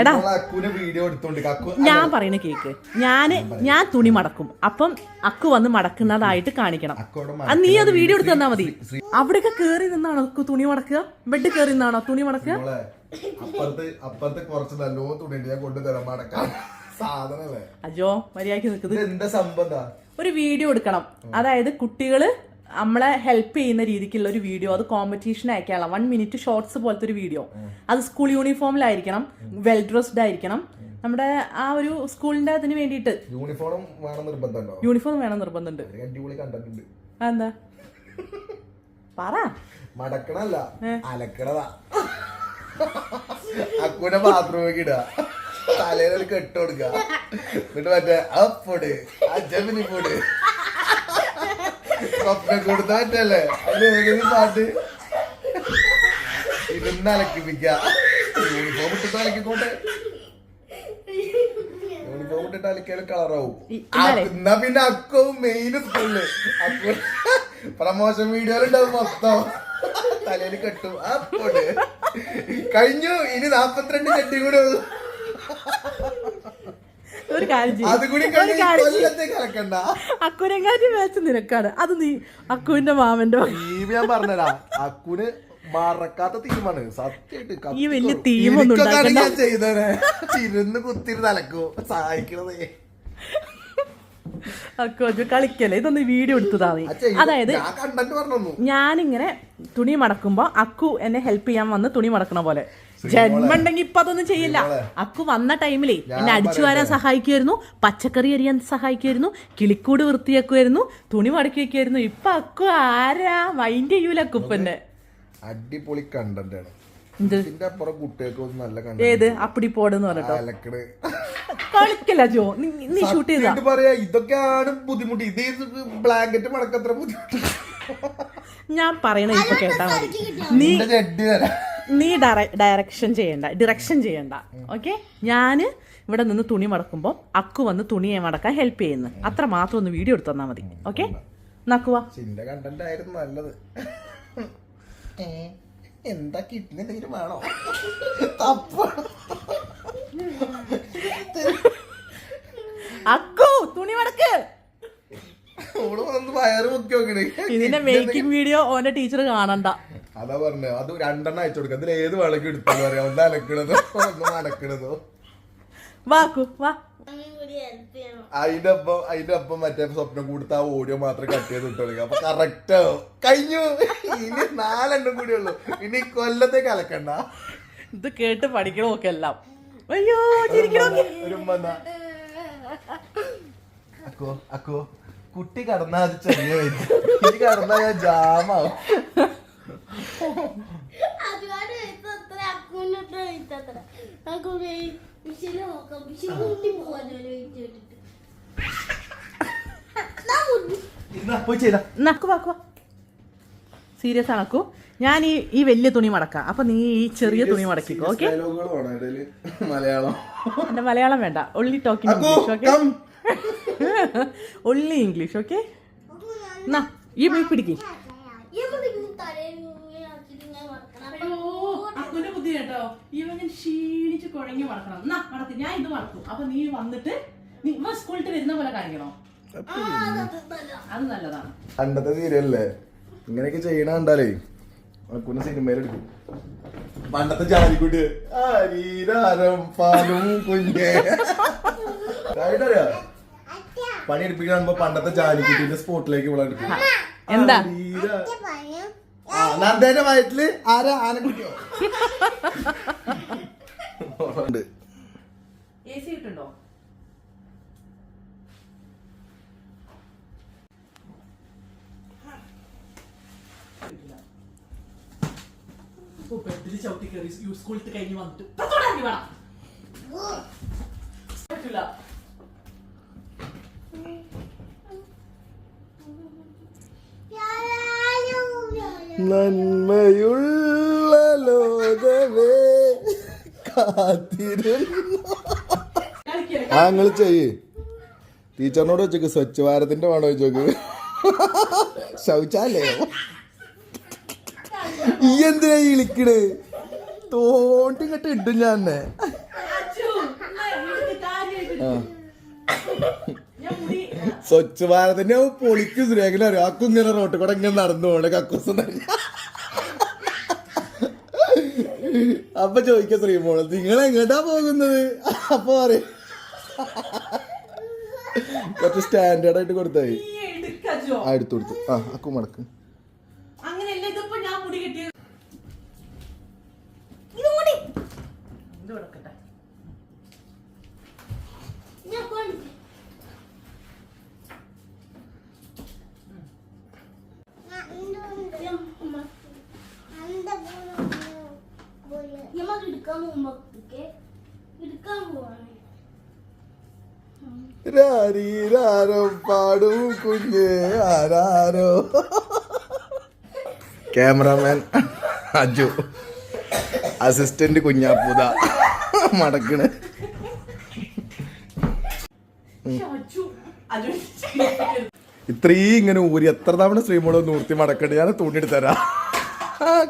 എടാ. ഞാൻ പറയുന്ന കേക്ക്. ഞാൻ ഞാൻ തുണി മടക്കും. അപ്പം അക്കു വന്ന് മടക്കുന്നതായിട്ട് കാണിക്കണം. അത് നീ അത് വീഡിയോ എടുത്ത് തന്നാ മതി. അവിടെയൊക്കെ കേറി നിന്നാണോ അക്കു തുണി മടക്കുക? ബെഡ് കേറി നിന്നാണോ തുണി മടക്കുക? അപ്പുറത്ത് അപ്പുറത്ത് കുറച്ച് നല്ലോ തുണിയുണ്ട് ഞാൻ കൊണ്ടുതരാം സാധനല്ലേ? അജോ മര്യാദയ്ക്ക് നിൽക്കുന്നത് എന്താ? ഒരു വീഡിയോ എടുക്കണം. അതായത് കുട്ടികൾ നമ്മളെ ഹെൽപ്പ് ചെയ്യുന്ന രീതിക്കുള്ള ഒരു വീഡിയോ അത് കോമ്പറ്റീഷൻ അയക്കാനുള്ള വൺ മിനിറ്റ് ഷോർട്സ് പോലത്തെ ഒരു വീഡിയോ അത് സ്കൂൾ യൂണിഫോമിലായിരിക്കണം വെൽ ഡ്രസ്ഡ് ആയിരിക്കണം. നമ്മുടെ ആ ഒരു സ്കൂളിന്റെ അതിന് വേണ്ടിയിട്ട്. യൂണിഫോം വേണം നിർബന്ധമുണ്ടോ? യൂണിഫോം വേണം നിർബന്ധമുണ്ട്. എന്താ പറ. മടക്കണല്ല. അലക്കണതാ. ബാത്റൂമിലേക്ക് ഇടുക. തലയിലൊരു കെട്ട് കൊടുക്കുക. എന്നിട്ട് മറ്റേ അപ്പൊട്. അജമിനി പൊട് സ്വപ്നം കൊടുത്താറ്റല്ലേ? അതിന് ഏകദേശം പാട്ട്? ഇരുന്ന് അലക്കിപ്പിക്ക. യൂണിഫോം ഇട്ടിട്ട് അലക്കിക്കോട്ടെ. യൂണിഫോം ഇട്ടിട്ട് അലക്കിയാലും കളറാവും എന്നാ പിന്നെ അക്കവും മെയിൻ സ്കൂളിൽ അക്കു. പ്രമോഷൻ വീഡിയോയിലുണ്ടാവും മൊത്തം. തലയിൽ കെട്ടും. അപ്പോട്ട് കഴിഞ്ഞു. ഇനി നാപ്പത്തിരണ്ട് ചെട്ടി കൂടെ ഉള്ളു. കൊല്ലത്തെ കാര്യം അക്കുനെങ്ങാറ്റി മാച്ച് നിനക്കാണ്. അത് നീ അക്കുവിന്റെ മാമന്റെ ഞാൻ പറഞ്ഞതാ. അക്കുന് മറക്കാത്ത തീമാണ്. സത്യമായിട്ട് ഈ വലിയ തീമൊന്നും. ഞാൻ ചെയ്തേ ഇരുന്ന് കുത്തിരി തലക്കോ. സഹായിക്കണതേ. കളിക്കല്ലേ? ഇതൊന്ന് വീഡിയോ എടുത്തതാ നീ അതായത് ഞാനിങ്ങനെ തുണി മടക്കുമ്പോ അക്കു എന്നെ ഹെൽപ്പ് ചെയ്യാൻ വന്ന് തുണി മടക്കണ പോലെ. ജന്മണ്ടെങ്കി ഇപ്പൊ അതൊന്നും ചെയ്യില്ല. അക്കു വന്ന ടൈമിലേ എന്നെ അടിച്ചു വരാൻ സഹായിക്കുമായിരുന്നു പച്ചക്കറി അരിയാൻ സഹായിക്കുമായിരുന്നു കിളിക്കൂട് വൃത്തിയാക്കുമായിരുന്നു തുണി മടക്കി വെക്കുമായിരുന്നു ഇപ്പൊ അക്കു ആരാ? മൈൻഡ് ചെയ്യൂല അക്കുപ്പന്നെ അടിപൊളി കണ്ടന്റ് ആണ് ഏത് അപ്പടി പോടെന്ന് പറഞ്ഞിട്ടോ? കളിക്കല്ല ജോ. നീ ഷൂട്ട് ചെയ്ത? പറയാ ഇതൊക്കെയാണ് ബുദ്ധിമുട്ട്. ഇത് ബ്ലാങ്കറ്റ് മടക്കത്ര ബുദ്ധിമുട്ട്. ഞാൻ പറയണ ഇപ്പൊ കേട്ടാ മതി. നീ നീ ഡയറക്ഷൻ ചെയ്യണ്ട ഡിറക്ഷൻ ചെയ്യണ്ട. ഓക്കെ ഞാൻ ഇവിടെ നിന്ന് തുണി മടക്കുമ്പോൾ അക്കു വന്ന് തുണിയെ മടക്കാൻ ഹെൽപ്പ് ചെയ്യുന്നു. അത്ര മാത്രം ഒന്ന് വീഡിയോ എടുത്തു തന്നാൽ മതി. ഓക്കെ നക്കുവാ നല്ലത്. ഏ, എന്താ കിഡ്നി എന്തെങ്കിലും വേണോ? തപ്പ. അക്കു തുണി മടക്ക്. ഇതിന്റെ മേക്കിംഗ് വീഡിയോ ഓന്റെ ടീച്ചർ കാണണ്ട. അതാ പറഞ്ഞ അത് രണ്ടെണ്ണം അയച്ചു കൊടുക്കുക അതിൽ ഏത് വിളക്ക് എടുത്താലും പറയാം ഒന്ന് അലക്കണതോ ഒന്ന് അലക്കണതോ വാ അക്കു വാ. അതിന്റെ ഒപ്പം അതിന്റെ ഒപ്പം മറ്റേ സ്വപ്നം കൂടുത്ത ആ ഓഡിയോ മാത്രം കട്ട് ചെയ്ത് ഇട്ട് കൊടുക്കുക അപ്പൊ കറക്റ്റ് കഴിഞ്ഞു. ഇനി നാലെണ്ണം കൂടി ഉള്ളു. ഇനി കൊല്ലത്തേക്ക് അലക്കണ്ട. ഇത് കേട്ട് പഠിക്കണമൊക്കെ എല്ലാം. അയ്യോ. അക്കോ അക്കോ കുട്ടി കടന്നാ അത് ചെറിയ കടന്നാ ഞാൻ ജാമാവും. സീരിയസ് ആണ് അക്കു ഞാൻ ഈ ഈ വലിയ തുണി മടക്കാം. അപ്പൊ നീ ഈ ചെറിയ തുണി മടക്കിക്കോ ഓക്കെ മലയാളം. എന്റെ മലയാളം വേണ്ട. Only talking English okay come only English okay എന്നാ ഈ പോയി പിടിക്കും. അക്കുന്റെ ബുദ്ധി കേട്ടോ. ഇവൻ ക്ഷീണിച്ച് കുഴങ്ങി വളർത്തണം എന്നാ വളർത്തി ഞാൻ ഇത് വളർത്തും അപ്പൊ നീ വന്നിട്ട് നീ ഇവ സ്കൂളിൽ വരുന്ന പോലെ കാണിക്കണോ? അത് നല്ലതാണ്. പണ്ടത്തെ തീരല്ലേ? ഇങ്ങനെയൊക്കെ ചെയ്യണ കണ്ടാലേ അക്കുന സിനിമയിലെടുക്കും പണ്ടത്തെ ജാലിക്കുട്ടി ആരീരാരം പാലും കുഞ്ഞേ. പണ്ടത്തെ ജാലിക്കുട്ടിന്റെ സ്പോട്ടിലേക്ക് ഇവിടെ എടുക്കും. എന്താ? നന്ദേന്റെ വയറ്റിൽ ആരാ ആനക്കുട്ടിയോ. A C കിട്ടുണ്ടോ? ബെഡിൽ ചവിട്ടി കയറി സ്കൂളിൽ കഴിഞ്ഞ് വന്നിട്ട്. പുറത്തോട്ട് നന്മയുള്ള ലോകമേ കാത്തിരുന്നു. ആ ചെയ്യ്. ടീച്ചറിനോട് വെച്ചോക്ക് സ്വച്ഛ് ഭാരതിന്റെ വേണോ ചോക്ക് ശൗചാലയോ? ഈ എന്തിനാ ഈ ഇളിക്കണ് തോണ്ടിങ്ങട്ട് ഇങ്ങോട്ട് ഇടും ഞാൻ ആ ഞാൻ മുടി സ്വച്ഛ് ഭാരതിന്റെ പൊളിക്ക് സുരേഖന അറിയാം? അക്കു ഇങ്ങനെ റോട്ടിൽ കൂടെ ഇങ്ങനെ നടന്നു പോണ കക്കൂസ് അപ്പൊ ചോദിക്കാം ശ്രീമോൾ നിങ്ങൾ എങ്ങോട്ടാ പോകുന്നത്? അപ്പൊ പറയും. കുറച്ച് സ്റ്റാൻഡേർഡ് ആയിട്ട് കൊടുത്തായി ആ എടുത്തു കൊടുത്തു. ആ അക്കു മടക്ക് അങ്ങനെയല്ല ഇതിപ്പോ ഞാൻ മുടി കെട്ടിയത് ഇത് മുടി ഇത് കൊടുക്കട്ടെ ഞാൻ കൊണ്ട് പാടും കുഞ്ഞ് ആരാരോ. ക്യാമറാമാൻ അജു. അസിസ്റ്റന്റ് കുഞ്ഞാപ്പൂത. മടക്കണ്. ഇത്രയും ഇങ്ങനെ ഊരി എത്ര തവണ ശ്രീമോൾ നൂർത്തി മടക്കണ്ട്? ഞാൻ തുണിയെടുത്തരാ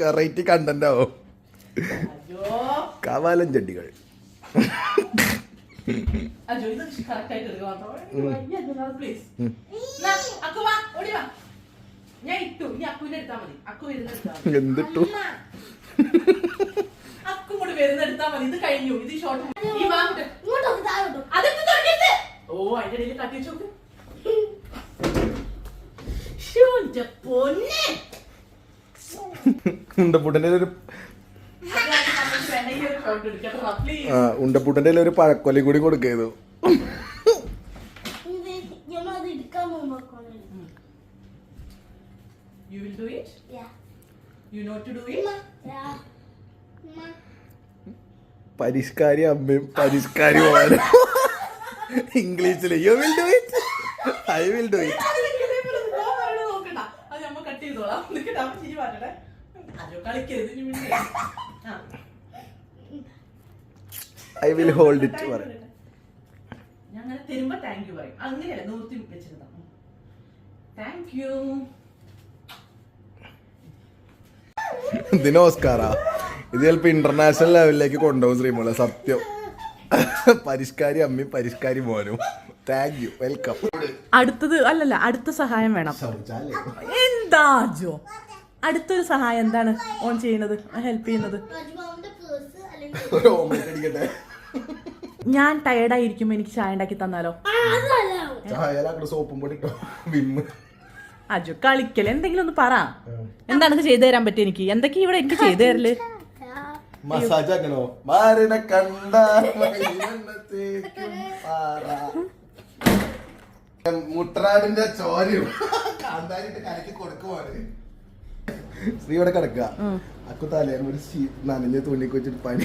വെറൈറ്റി കണ്ടന്റ് ആവും. കവാലൻ ചെടികൾ എന്തിട്ടു അക്കു കൂടി വരുന്ന മതി ഇത് കഴിഞ്ഞു ഇത് ഷോർട്ട് ഈ ഓ അതിന്റെ ഇടയിൽ പൊന്നെ ഉണ്ടപ്പൂട്ടന്റെ ഒരു അത് ഞാൻ നമുക്ക് വേണമെങ്കിൽ ഒരു ഷോട്ട് എടുക്കട്ടെ വാ, please. ആ, ഉണ്ടപ്പൂട്ടന്റെ ഒരു പഴക്കൊലി കൂടി കൊടുക്കരുത് ഇത് ഞമ്മത് എടുക്കാൻ പോകുമ്പോ You will do it? Yeah. You know to do it? Yeah. പരിഷ്കാരി അമ്മയും പരിഷ്കാരി മോനും. ഇംഗ്ലീഷിൽ you will do it I will do it അത് ഇതേപോലെ ഞാൻ പറയണത് നോക്കണ്ട. അത് നമ്മ cut ചെയ്തോളാം. നിക്കട്ടെ, അമ്മ ചിരി മാറ്റട്ടെ. അയ്യോ, കളിക്കരുത്, ഇനി മിണ്ടരുത്. ആ. ഐ വിൽ ഹോൾഡ് ഇറ്റ് പറയും പറയട്ടെ. ഞാൻ അങ്ങനെ തരുമ്പോ താങ്ക് യു പറയും. അങ്ങനെയല്ല നൂർത്തി വെച്ചിരുന്ന താങ്ക് യു ഇതിന് ഓസ്കാറാ. ഇത് ചിലപ്പോ ഇന്റർനാഷണൽ ലെവലിലേക്ക് കൊണ്ടുപോകും ശ്രീമോളെ സത്യം. പരിഷ്കാരി അമ്മി പരിഷ്കാരി മോനും. താങ്ക് യു വെൽക്കം അടുത്തത് അല്ലല്ല അടുത്ത സഹായം വേണം. എന്താ ജോ? അടുത്തൊരു സഹായം എന്താണ് ഓൺ ചെയ്യുന്നത്? ഹെൽപ്പ് ചെയ്യുന്നത്? ഒരു ഓംലെറ്റ് അടിക്കട്ടെ. ഞാൻ ടയർഡായിരിക്കുമ്പോ എനിക്ക് ചായ ഉണ്ടാക്കി തന്നാലോ? ചായലാക്കടെ സോപ്പും പൊടി ഇട്ടോ വിമ്മ്. അജു കളിക്കൽ എന്തെങ്കിലും ഒന്ന് പറ. എന്താണ് ചെയ്തു തരാൻ പറ്റും എനിക്ക്? എന്തൊക്കെയാ ഇവിടെ എനിക്ക് ചെയ്തു തരൽ? മസാജ് ആക്കണോ? മാറിനെ കണ്ട. മുട്ടറാടിന്റെ ചോരയും. കാന്താരിട്ട് കലക്കി കൊടുക്കുവാണ്. ശ്രീ ഇവിടെ കിടക്കുക. അക്കു സീ- നനഞ്ഞ തുണിക്ക് പനി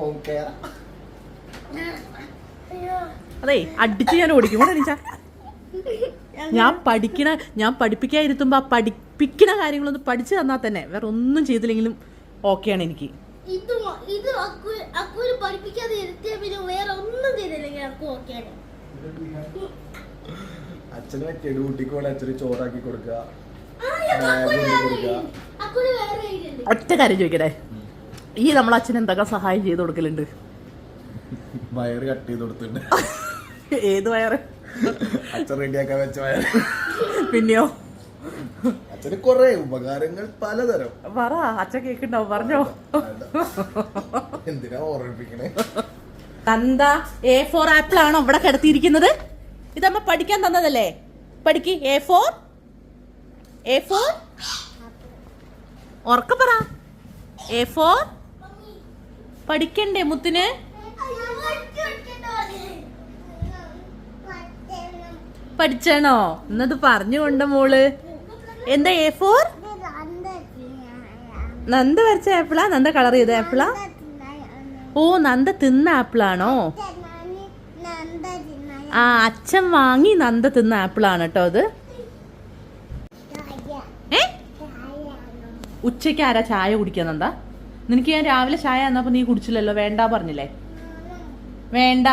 ഹോം കെയർ അതെ അടിച്ച് ഞാൻ ഓടിക്കും. എണീച്ചാ. ഞാൻ പഠിക്കണ ഞാൻ പഠിപ്പിക്കാതിരുത്തുമ്പോ ആ പഠിപ്പിക്കണ കാര്യങ്ങളൊന്നും പഠിച്ചു തന്നാൽ തന്നെ. വേറെ ഒന്നും ചെയ്തില്ലെങ്കിലും ഓക്കെയാണ് എനിക്ക്. ഇത് ഇത് അക്കു അക്കുവിന് പഠിപ്പിക്കാതെ ഇരുത്തിയ പിന്നെ വേറെ ഒന്നും ചെയ്തില്ലെങ്കിൽ അക്കു ഓക്കെയാണ്. അച്ഛന് അച്ഛന് ചോറാക്കി കൊടുക്കുക ഒറ്റ കാര്യം ചോദിക്കട്ടെ? ഈ നമ്മളെ അച്ഛൻ എന്തൊക്കെ സഹായം ചെയ്ത് കൊടുക്കലുണ്ട്? വയറ് കട്ട് ചെയ്ത് കൊടുത്തിട്ടുണ്ട്. ഏത് വയറ്? അച്ഛൻ റെഡിയാക്കാൻ വെച്ച വയറ്. പിന്നെയോ? അച്ഛന് കുറെ ഉപകാരങ്ങൾ പലതരം. പറ അച്ഛൻ കേക്കുണ്ടാവും പറഞ്ഞോ. എന്തിനാ ഓർമ്മിപ്പിക്കണേ? തന്ത എ ഫോർ ആപ്പിൾ ആണോ ഇവിടെ കിടത്തിയിരിക്കുന്നത്? ഇതമ്മ പഠിക്കാൻ തന്നതല്ലേ? പഠിക്ക് എ ഫോർ എ ഫോർ ഉറക്ക പറ. എ ഫോർ പഠിക്കണ്ടേ മുത്തിന്? പഠിച്ചാണോ? എന്നത് പറഞ്ഞുകൊണ്ട മോൾ. എന്താ എ ഫോർ നന്ദ വരച്ച ആപ്പിളാ? നന്ദ കളർ ചെയ്ത ആപ്പിളാ? ഓ നന്ദ തിന്ന ആപ്പിളാണോ? ആ അച്ഛൻ വാങ്ങി നന്ദ തിന്ന ആപ്പിളാണ് കേട്ടോ അത്. ഉച്ചയ്ക്ക് ആരാ ചായ കുടിക്കാൻ നന്ദ? നിനക്ക് ഞാൻ രാവിലെ ചായ തന്നപ്പോ നീ കുടിച്ചില്ലല്ലോ വേണ്ട പറഞ്ഞില്ലേ? വേണ്ട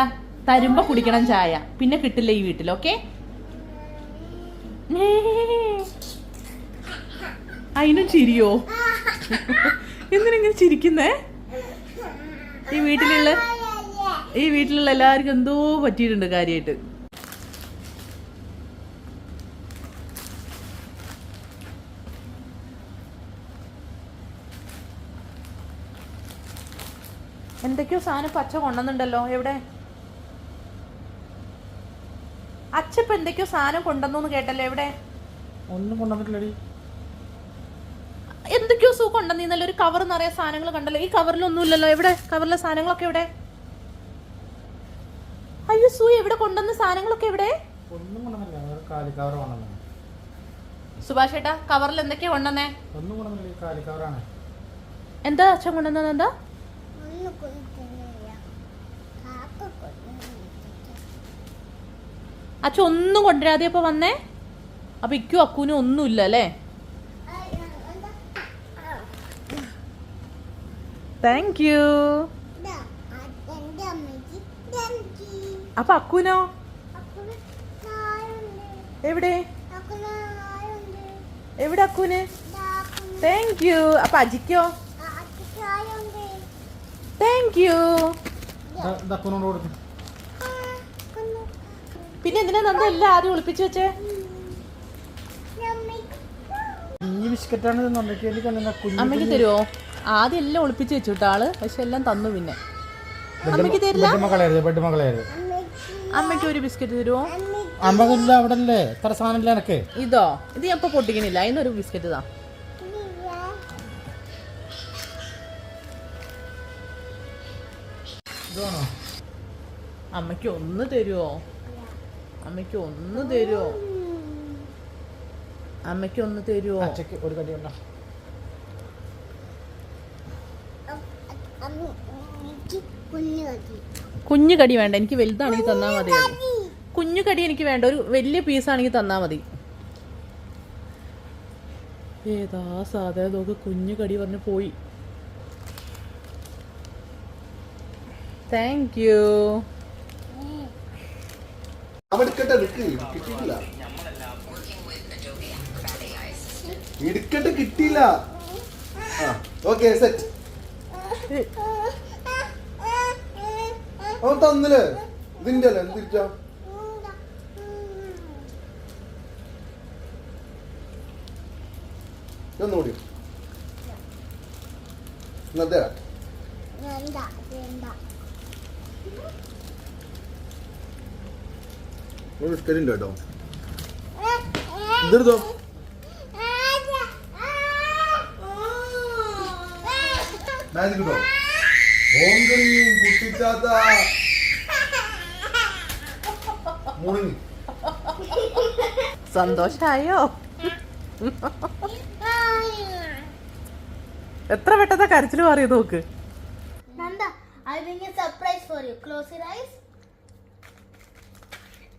തരുമ്പോ കുടിക്കണം ചായ. പിന്നെ കിട്ടില്ല ഈ വീട്ടിൽ ഓക്കെ? അതിനും ചിരിയോ? എന്തിനെങ്ങനെ ചിരിക്കുന്നേ? ഈ വീട്ടിലുള്ള ഈ വീട്ടിലുള്ള എല്ലാവർക്കും എന്തോ പറ്റിയിട്ടുണ്ട് കാര്യമായിട്ട് എന്തൊക്കെയോ സാധനം പച്ച കൊണ്ടുവന്നുണ്ടല്ലോ എവിടെ? അച്ഛ ഇപ്പൊ എന്തൊക്കെയോ സാധനം കൊണ്ടുവന്നു കേട്ടല്ലോ. എവിടെ? ഒന്നും കൊണ്ടുവന്നിട്ടില്ലടി. എന്തൊക്കെയോ സൂ കൊണ്ടുവന്നീന്നല്ലോ ഒരു കവർ നിറയെ സാധനങ്ങൾ കണ്ടല്ലോ. ഈ കവറിലൊന്നും ഇല്ലല്ലോ. എവിടെ? കവറിലെ സാധനങ്ങളൊക്കെ എവിടെ? അയ്യോ സൂ എവിടെ കൊണ്ടുവന്ന സാധനങ്ങളൊക്കെ എവിടെ? ഒന്നും കൊണ്ടുവന്നില്ല. സുഭാഷ് ഏട്ടാ കവറിൽ എന്തൊക്കെയാ കൊണ്ടുവന്നേ? ഒന്നും കൊണ്ടുവന്നില്ല. എന്താ അച്ഛൻ കൊണ്ടുവന്നത്? എന്താ? കൊണ്ടുവന്നില്ല അച്ഛൻ ഒന്നും കൊണ്ടുവരാതെ ഇപ്പൊ വന്നേ? അപ്പൊ ഇക്കും അക്കൂനും ഒന്നുമില്ല അല്ലേ? താങ്ക് യു അപ്പൊ അക്കൂനോ? എവിടെ? എവിടെ അക്കൂന്? താങ്ക് യു അപ്പൊ അജിക്കോ? താങ്ക് യു പിന്നെ എന്തിനാ നന്ദ എല്ലാം ആദ്യം ഒളിപ്പിച്ചു വെച്ചേ? അമ്മയ്ക്ക് തരുമോ ആദ്യം എല്ലാം ഒളിപ്പിച്ചു വെച്ചു ആൾ. പക്ഷെ എല്ലാം തന്നു പിന്നെ. അമ്മയ്ക്ക് തരില്ല? അമ്മയ്ക്ക് ഒരു ബിസ്ക്കറ്റ് തരുമോ അമ്പതില്ല അവിടെ എത്ര സാധനമില്ല എനക്ക് ഇതോ? ഇത് ഞാൻ ഇപ്പൊ പൊട്ടിക്കണില്ല. അതിനൊരു ബിസ്ക്കറ്റ് താ. ഇതാണോ? അമ്മയ്ക്ക് ഒന്ന് തരുമോ അമ്മയ്ക്ക് ഒന്ന് തരുമോ അമ്മയ്ക്ക് ഒന്ന് തരുമോ അച്ചക്ക് ഒരു കടി ഉണ്ടോ? അമ്മയ്ക്ക് കുഞ്ഞു കടി വേണ്ട. എനിക്ക് വലുതാണെങ്കിൽ തന്നാ മതി കുഞ്ഞു കടി എനിക്ക് വേണ്ട. ഒരു വലിയ പീസാണെങ്കിൽ തന്നാ മതി. ഏതാ സാധാരണ നോക്ക് കുഞ്ഞു കടി പറഞ്ഞ് പോയി. താങ്ക് യു എടുക്കട്ടെ നിക്ക് കിട്ടിയിട്ടില്ല. എടുക്കട്ടെ കിട്ടിയില്ല. ഓക്കെ സെറ്റ് അവൻ തന്നില്ലേ? ഇതിന്റെ അല്ലേ? തിരിച്ചാ? ഒന്നുകൂടി ഒരു ബിസ്ക്കറ്റ് ഉണ്ട് കേട്ടോ. ഇതെടുത്തോ. മാജിക് കിട്ടോ ഓങ്കറി കുട്ടിച്ചാത്ത. മുറിഞ്ഞു. സന്തോഷായോ? എത്ര പെട്ടെന്ന് കരച്ചിൽ മാറിയത് നോക്ക്. Nanda, I bring a surprise for you. Close your eyes.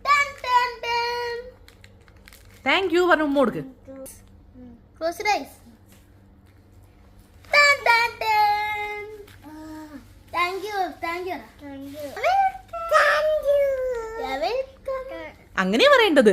Dun, dun, dun. Thank you, പറഞ്ഞു ഉമ്മ കൊടുക്ക് Close your eyes. Dun, dun, dun. Thank you, thank you. Thank you. Thank you. You're welcome. അങ്ങനെ പറയേണ്ടത്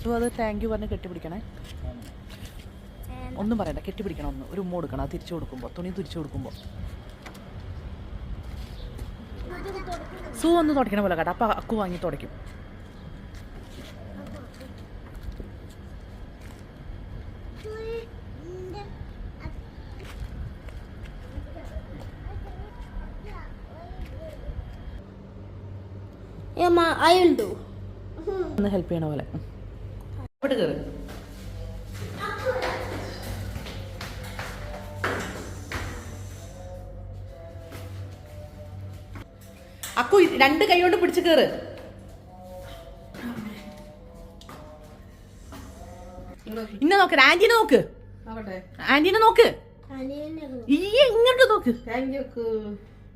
so അത് thank you പറഞ്ഞ് കെട്ടിപ്പിടിക്കണേ. ഒന്നും പറയണ്ട കെട്ടിപ്പിടിക്കണം ഒന്ന്. ഒരു ഉമ്മ കൊടുക്കണം അത് തിരിച്ചു കൊടുക്കുമ്പോൾ തുണി തിരിച്ചു കൊടുക്കുമ്പോൾ സൂ ഒന്ന് തുടയ്ക്കണ പോലെ കേട്ടോ. അപ്പം അക്കു വാങ്ങി തുടയ്ക്കും. ഒന്ന് ഹെൽപ്പ് ചെയ്യണ പോലെ. കയറി അക്കു രണ്ട് കൈ കൊണ്ട് പിടിച്ച് കയറ് ഇന്ന നോക്ക് ആന്റീനെ നോക്ക്. ആന്റീനെ നോക്ക്. ഈ ഇങ്ങോട്ട് നോക്ക്. Thank you